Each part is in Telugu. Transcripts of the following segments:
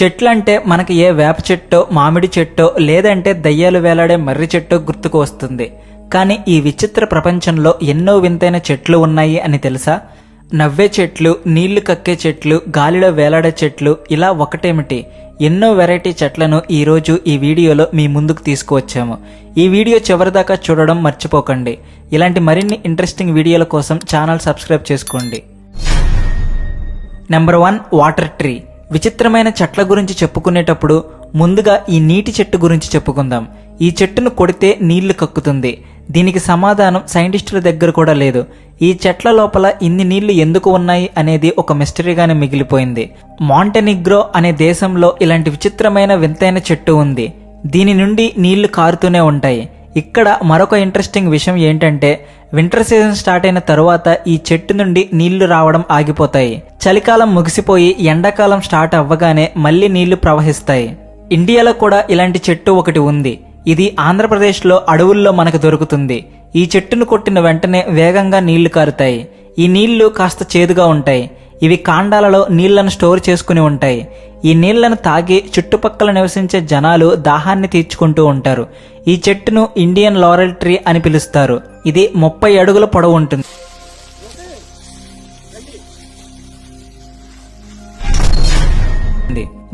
చెట్లంటే మనకి ఏ వేప చెట్టో మామిడి చెట్టో లేదంటే దయ్యాలు వేలాడే మర్రి చెట్టో గుర్తుకు వస్తుంది. కానీ ఈ విచిత్ర ప్రపంచంలో ఎన్నో వింతైన చెట్లు ఉన్నాయి అని తెలుసా? నవ్వే చెట్లు నీళ్ళు కక్కే చెట్లు గాలిలో వేలాడే చెట్లు ఇలా ఒకటేమిటి? ఎన్నో వెరైటీ చెట్లను ఈరోజు ఈ వీడియోలో మీ ముందుకు తీసుకువచ్చాము. ఈ వీడియో చివరిదాకా చూడడం మర్చిపోకండి. ఇలాంటి మరిన్ని ఇంట్రెస్టింగ్ వీడియోల కోసం ఛానల్ సబ్స్క్రైబ్ చేసుకోండి. Number one water tree. విచిత్రమైన చెట్ల గురించి చెప్పుకునేటప్పుడు ముందుగా ఈ నీటి చెట్టు గురించి చెప్పుకుందాం. ఈ చెట్టును కొడితే నీళ్ళు కక్కుతుంది. దీనికి సమాధానం సైంటిస్టుల దగ్గర కూడా లేదు. ఈ చెట్ల లోపల ఇన్ని నీళ్ళు ఎందుకు ఉన్నాయి అనేది ఒక మిస్టరీగానే మిగిలిపోయింది. మాంటెనిగ్రో అనే దేశంలో ఇలాంటి విచిత్రమైన వింతైన చెట్టు ఉంది. దీని నుండి నీళ్ళు కారుతూనే ఉంటాయి. ఇక్కడ మరొక ఇంట్రెస్టింగ్ విషయం ఏంటంటే వింటర్ సీజన్ స్టార్ట్ అయిన తరువాత ఈ చెట్టు నుండి నీళ్ళు రావడం ఆగిపోతాయి. చలికాలం ముగిసిపోయి ఎండాకాలం స్టార్ట్ అవ్వగానే మళ్ళీ నీళ్ళు ప్రవహిస్తాయి. ఇండియాలో కూడా ఇలాంటి చెట్టు ఒకటి ఉంది. ఇది ఆంధ్రప్రదేశ్లో అడవుల్లో మనకు దొరుకుతుంది. ఈ చెట్టును కొట్టిన వెంటనే వేగంగా నీళ్ళు కారుతాయి. ఈ నీళ్ళు కాస్త చేదుగా ఉంటాయి. ఇవి కాండాలలో నీళ్ళను స్టోర్ చేసుకుని ఉంటాయి. ఈ నీళ్ళను తాగి చుట్టుపక్కల నివసించే జనాలు దాహాన్ని తీర్చుకుంటూ ఉంటారు. ఈ చెట్టును ఇండియన్ లారెల్ ట్రీ అని పిలుస్తారు. ఇది ముప్పై అడుగుల పొడవు ఉంటుంది.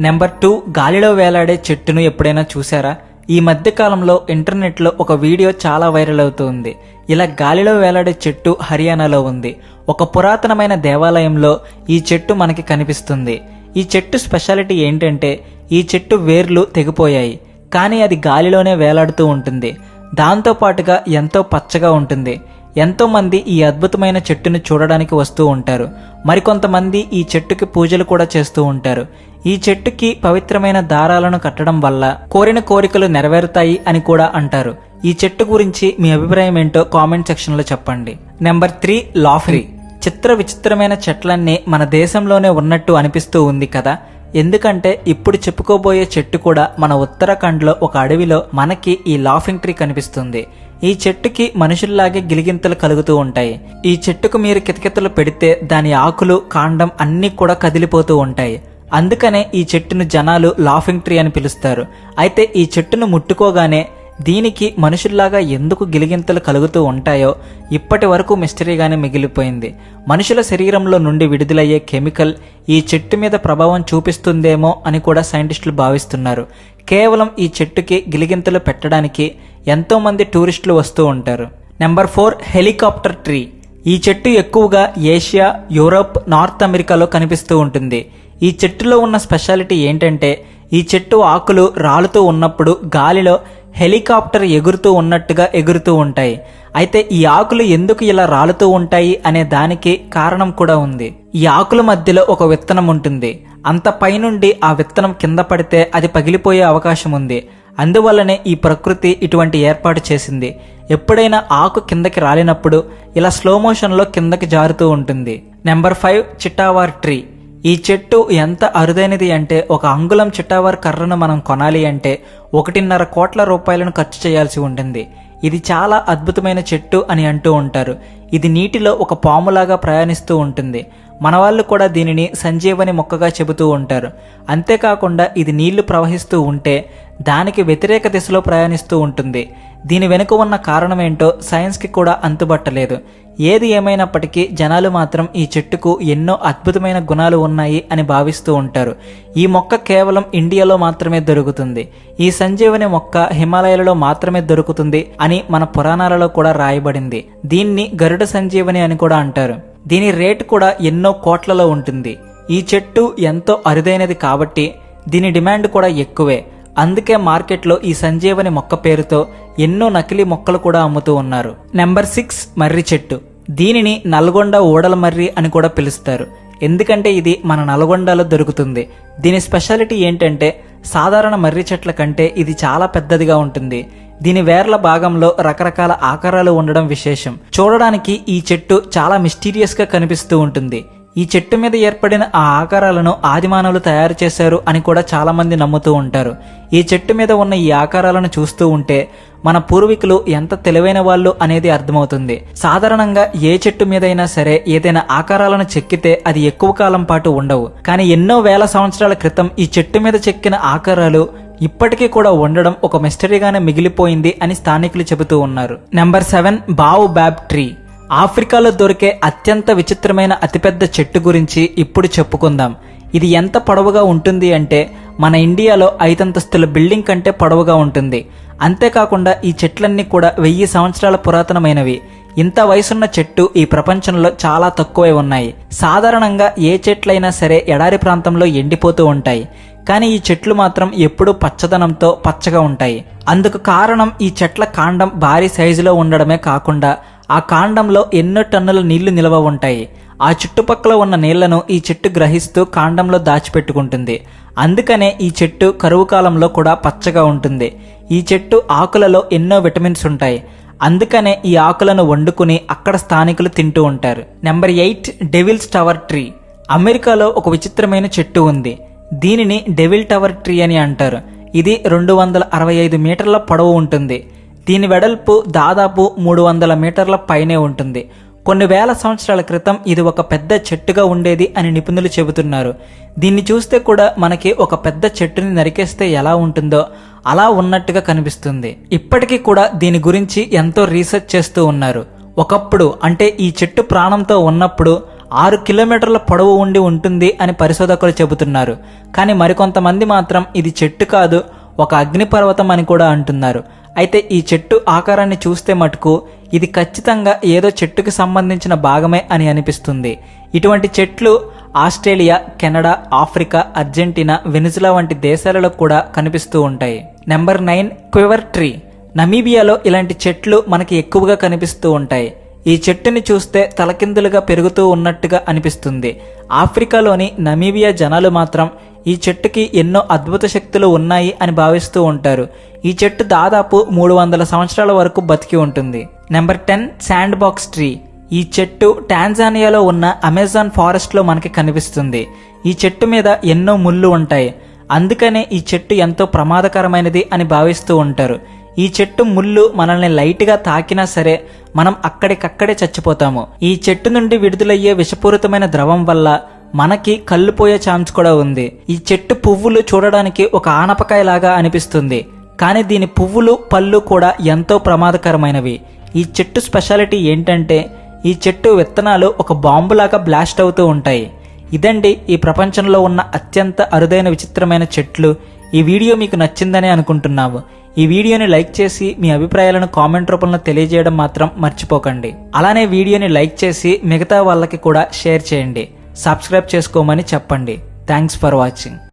నెంబర్ టూ గాలిలో వేలాడే చెట్టును ఎప్పుడైనా చూసారా ఈ మధ్య కాలంలో ఇంటర్నెట్లో ఒక వీడియో చాలా వైరల్ అవుతుంది. ఇలా గాలిలో వేలాడే చెట్టు హర్యానాలో ఉంది. ఒక పురాతనమైన దేవాలయంలో ఈ చెట్టు మనకి కనిపిస్తుంది. ఈ చెట్టు స్పెషాలిటీ ఏంటంటే ఈ చెట్టు వేర్లు తెగిపోయాయి కానీ అది గాలిలోనే వేలాడుతూ ఉంటుంది. దాంతో పాటుగా ఎంతో పచ్చగా ఉంటుంది. ఎంతోమంది ఈ అద్భుతమైన చెట్టును చూడడానికి వస్తూ ఉంటారు. మరికొంతమంది ఈ చెట్టుకి పూజలు కూడా చేస్తూ ఉంటారు. ఈ చెట్టుకి పవిత్రమైన దారాలను కట్టడం వల్ల కోరిన కోరికలు నెరవేరుతాయి అని కూడా అంటారు. ఈ చెట్టు గురించి మీ అభిప్రాయం ఏంటో కామెంట్ సెక్షన్లో చెప్పండి. Number three లాఫ్రీ. చిత్ర విచిత్రమైన చెట్లన్నీ మన దేశంలోనే ఉన్నట్టు అనిపిస్తూ ఉంది కదా. ఎందుకంటే ఇప్పుడు చెప్పుకోబోయే చెట్టు కూడా మన ఉత్తరాఖండ్లో ఒక అడవిలో మనకి ఈ లాఫింగ్ ట్రీ కనిపిస్తుంది. ఈ చెట్టుకి మనుషుల్లాగే గిలిగింతలు కలుగుతూ ఉంటాయి. ఈ చెట్టుకు మీరు కితకితలు పెడితే దాని ఆకులు కాండం అన్నీ కూడా కదిలిపోతూ ఉంటాయి. అందుకనే ఈ చెట్టును జనాలు లాఫింగ్ ట్రీ అని పిలుస్తారు. అయితే ఈ చెట్టును ముట్టుకోగానే దీనికి మనుషుల్లాగా ఎందుకు గిలిగింతలు కలుగుతూ ఉంటాయో ఇప్పటి వరకు మిస్టరీగానే మిగిలిపోయింది. మనుషుల శరీరంలో నుండి విడుదలయ్యే కెమికల్ ఈ చెట్టు మీద ప్రభావం చూపిస్తుందేమో అని కూడా సైంటిస్టులు భావిస్తున్నారు. కేవలం ఈ చెట్టుకి గిలిగింతలు పెట్టడానికి ఎంతోమంది టూరిస్టులు వస్తూ ఉంటారు. నెంబర్ ఫోర్ హెలికాప్టర్ ట్రీ ఈ చెట్టు ఎక్కువగా ఏషియా యూరోప్ నార్త్ అమెరికాలో కనిపిస్తూ ఉంటుంది. ఈ చెట్టులో ఉన్న స్పెషాలిటీ ఏంటంటే ఈ చెట్టు ఆకులు రాలుతూ ఉన్నప్పుడు గాలిలో హెలికాప్టర్ ఎగురుతూ ఉన్నట్టుగా ఎగురుతూ ఉంటాయి. అయితే ఈ ఆకులు ఎందుకు ఇలా రాలుతూ ఉంటాయి అనే దానికి కారణం కూడా ఉంది. ఈ ఆకుల మధ్యలో ఒక విత్తనం ఉంటుంది. అంత పైనుండి ఆ విత్తనం కింద పడితే అది పగిలిపోయే అవకాశం ఉంది. అందువల్లనే ఈ ప్రకృతి ఇటువంటి ఏర్పాటు చేసింది. ఎప్పుడైనా ఆకు కిందకి రాలినప్పుడు ఇలా స్లో మోషన్లో కిందకి జారుతూ ఉంటుంది. నెంబర్ ఫైవ్ చిట్టావార్ ట్రీ. ఈ చెట్టు ఎంత అరుదైనది అంటే ఒక అంగుళం చిట్టావార్ కర్రను మనం కొనాలి అంటే ఒకటిన్నర కోట్ల రూపాయలను ఖర్చు చేయాల్సి ఉంటుంది ఇది చాలా అద్భుతమైన చెట్టు అని అంటూ ఉంటారు. ఇది నీటిలో ఒక పాములాగా ప్రయాణిస్తూ ఉంటుంది. మన వాళ్ళు కూడా దీనిని సంజీవని మొక్కగా చెబుతూ ఉంటారు. అంతేకాకుండా ఇది నీళ్ళు ప్రవహిస్తూ ఉంటే దానికి వ్యతిరేక దిశలో ప్రయాణిస్తూ ఉంటుంది. దీని వెనుక ఉన్న కారణమేంటో సైన్స్కి కూడా అంతుబట్టలేదు. ఏది ఏమైనప్పటికీ జనాలు మాత్రం ఈ చెట్టుకు ఎన్నో అద్భుతమైన గుణాలు ఉన్నాయి అని భావిస్తూ ఉంటారు. ఈ మొక్క కేవలం ఇండియాలో మాత్రమే దొరుకుతుంది. ఈ సంజీవని మొక్క హిమాలయాలలో మాత్రమే దొరుకుతుంది అని మన పురాణాలలో కూడా రాయబడింది. దీన్ని గరుడ సంజీవని అని కూడా అంటారు. దీని రేటు కూడా ఎన్నో కోట్లలో ఉంటుంది. ఈ చెట్టు ఎంతో అరుదైనది కాబట్టి దీని డిమాండ్ కూడా ఎక్కువే. అందుకే మార్కెట్లో ఈ సంజీవని మొక్క పేరుతో ఎన్నో నకిలీ మొక్కలు కూడా అమ్ముతూ ఉన్నారు. నెంబర్ సిక్స్ మర్రి చెట్టు. దీనిని నల్గొండ ఓడల మర్రి అని కూడా పిలుస్తారు. ఎందుకంటే ఇది మన నల్గొండలో దొరుకుతుంది. దీని స్పెషాలిటీ ఏంటంటే సాధారణ మర్రి చెట్ల కంటే ఇది చాలా పెద్దదిగా ఉంటుంది. దీని వేర్ల భాగంలో రకరకాల ఆకారాలు ఉండడం విశేషం. చూడడానికి ఈ చెట్టు చాలా మిస్టీరియస్గా కనిపిస్తూ ఉంటుంది. ఈ చెట్టు మీద ఏర్పడిన ఆ ఆకారాలను ఆదిమానవులు తయారు చేశారు అని కూడా చాలామంది నమ్ముతూ ఉంటారు. ఈ చెట్టు మీద ఉన్న ఈ ఆకారాలను చూస్తూ ఉంటే మన పూర్వీకులు ఎంత తెలివైన వాళ్ళు అనేది అర్థమవుతుంది. సాధారణంగా ఏ చెట్టు మీదైనా సరే ఏదైనా ఆకారాలను చెక్కితే అది ఎక్కువ కాలం పాటు ఉండవు. కానీ ఎన్నో వేల సంవత్సరాల క్రితం ఈ చెట్టు మీద చెక్కిన ఆకారాలు ఇప్పటికీ కూడా ఉండడం ఒక మిస్టరీగానే మిగిలిపోయింది అని స్థానికులు చెబుతూ ఉన్నారు. నెంబర్ సెవెన్ బావు బ్యాబ్ ట్రీ ఆఫ్రికాలో దొరికే అత్యంత విచిత్రమైన అతిపెద్ద చెట్టు గురించి ఇప్పుడు చెప్పుకుందాం. ఇది ఎంత పొడవుగా ఉంటుంది అంటే మన ఇండియాలో ఐదంతస్తుల బిల్డింగ్ కంటే పొడవుగా ఉంటుంది. అంతేకాకుండా ఈ చెట్లన్నీ కూడా వెయ్యి సంవత్సరాల పురాతనమైనవి. ఇంత వయసున్న చెట్టు ఈ ప్రపంచంలో చాలా తక్కువే ఉన్నాయి. సాధారణంగా ఏ చెట్లైనా సరే ఎడారి ప్రాంతంలో ఎండిపోతూ ఉంటాయి. కానీ ఈ చెట్లు మాత్రం ఎప్పుడూ పచ్చదనంతో పచ్చగా ఉంటాయి. అందుకు కారణం ఈ చెట్ల కాండం భారీ సైజులో ఉండడమే కాకుండా ఆ కాండంలో ఎన్నో టన్నుల నీళ్ళు నిల్వ ఉంటాయి. ఆ చుట్టుపక్కల ఉన్న నీళ్ళను ఈ చెట్టు గ్రహిస్తూ కాండంలో దాచిపెట్టుకుంటుంది. అందుకనే ఈ చెట్టు కరువు కాలంలో కూడా పచ్చగా ఉంటుంది. ఈ చెట్టు ఆకులలో ఎన్నో విటమిన్స్ ఉంటాయి. అందుకనే ఈ ఆకులను వండుకుని అక్కడ స్థానికులు తింటూ ఉంటారు. Number eight devil's tower tree. అమెరికాలో ఒక విచిత్రమైన చెట్టు ఉంది. దీనిని డెవిల్ టవర్ ట్రీ అని అంటారు. ఇది రెండు వందల అరవై ఐదు మీటర్ల పొడవు ఉంటుంది. దీని వెడల్పు దాదాపు మూడు వందల మీటర్ల పైనే ఉంటుంది. కొన్ని వేల సంవత్సరాల క్రితం ఇది ఒక పెద్ద చెట్టుగా ఉండేది అని నిపుణులు చెబుతున్నారు. దీన్ని చూస్తే కూడా మనకి ఒక పెద్ద చెట్టుని నరికేస్తే ఎలా ఉంటుందో అలా ఉన్నట్టుగా కనిపిస్తుంది. ఇప్పటికీ కూడా దీని గురించి ఎంతో రీసెర్చ్ చేస్తూ ఉన్నారు. ఒకప్పుడు అంటే ఈ చెట్టు ప్రాణంతో ఉన్నప్పుడు ఆరు కిలోమీటర్ల పొడవు ఉండి ఉంటుంది అని పరిశోధకులు చెబుతున్నారు. కానీ మరికొంతమంది మాత్రం ఇది చెట్టు కాదు ఒక అగ్నిపర్వతం అని కూడా అంటున్నారు. అయితే ఈ చెట్టు ఆకారాన్ని చూస్తే మటుకు ఇది ఖచ్చితంగా ఏదో చెట్టుకు సంబంధించిన భాగమే అని అనిపిస్తుంది. ఇటువంటి చెట్లు Australia Canada Africa Argentina Venezuela వంటి దేశాలలో కూడా కనిపిస్తూ ఉంటాయి. Number nine quiver tree. నమీబియాలో ఇలాంటి చెట్లు మనకి ఎక్కువగా కనిపిస్తూ ఉంటాయి. ఈ చెట్టుని చూస్తే తలకిందులుగా పెరుగుతూ ఉన్నట్టుగా అనిపిస్తుంది. ఆఫ్రికాలోని నమీబియా జనాలు మాత్రం ఈ చెట్టుకి ఎన్నో అద్భుత శక్తులు ఉన్నాయి అని భావిస్తూ ఉంటారు. ఈ చెట్టు దాదాపు మూడు వందల సంవత్సరాల వరకు బతికి ఉంటుంది. Number ten sand box tree. ఈ చెట్టు టాంజానియాలో ఉన్న అమెజాన్ ఫారెస్ట్లో మనకి కనిపిస్తుంది. ఈ చెట్టు మీద ఎన్నో ముళ్ళు ఉంటాయి. అందుకనే ఈ చెట్టు ఎంతో ప్రమాదకరమైనది అని భావిస్తూ ఉంటారు. ఈ చెట్టు ముళ్ళు మనల్ని లైట్గా తాకినా సరే మనం అక్కడికక్కడే చచ్చిపోతాము. ఈ చెట్టు నుండి విడుదలయ్యే విషపూరితమైన ద్రవం వల్ల మనకి కళ్ళు పోయే ఛాన్స్ కూడా ఉంది. ఈ చెట్టు పువ్వులు చూడడానికి ఒక ఆనపకాయలాగా అనిపిస్తుంది. కానీ దీని పువ్వులు పళ్ళు కూడా ఎంతో ప్రమాదకరమైనవి. ఈ చెట్టు స్పెషాలిటీ ఏంటంటే ఈ చెట్టు విత్తనాలు ఒక బాంబులాగా బ్లాస్ట్ అవుతూ ఉంటాయి. ఇదండి ఈ ప్రపంచంలో ఉన్న అత్యంత అరుదైన విచిత్రమైన చెట్లు. ఈ వీడియో మీకు నచ్చిందని అనుకుంటున్నాము. ఈ వీడియోని లైక్ చేసి మీ అభిప్రాయాలను కామెంట్ రూపంలో తెలియజేయడం మాత్రం మర్చిపోకండి. అలానే వీడియోని లైక్ చేసి మిగతా వాళ్ళకి కూడా షేర్ చేయండి. సబ్స్క్రైబ్ చేసుకోమని చెప్పండి. Thanks for watching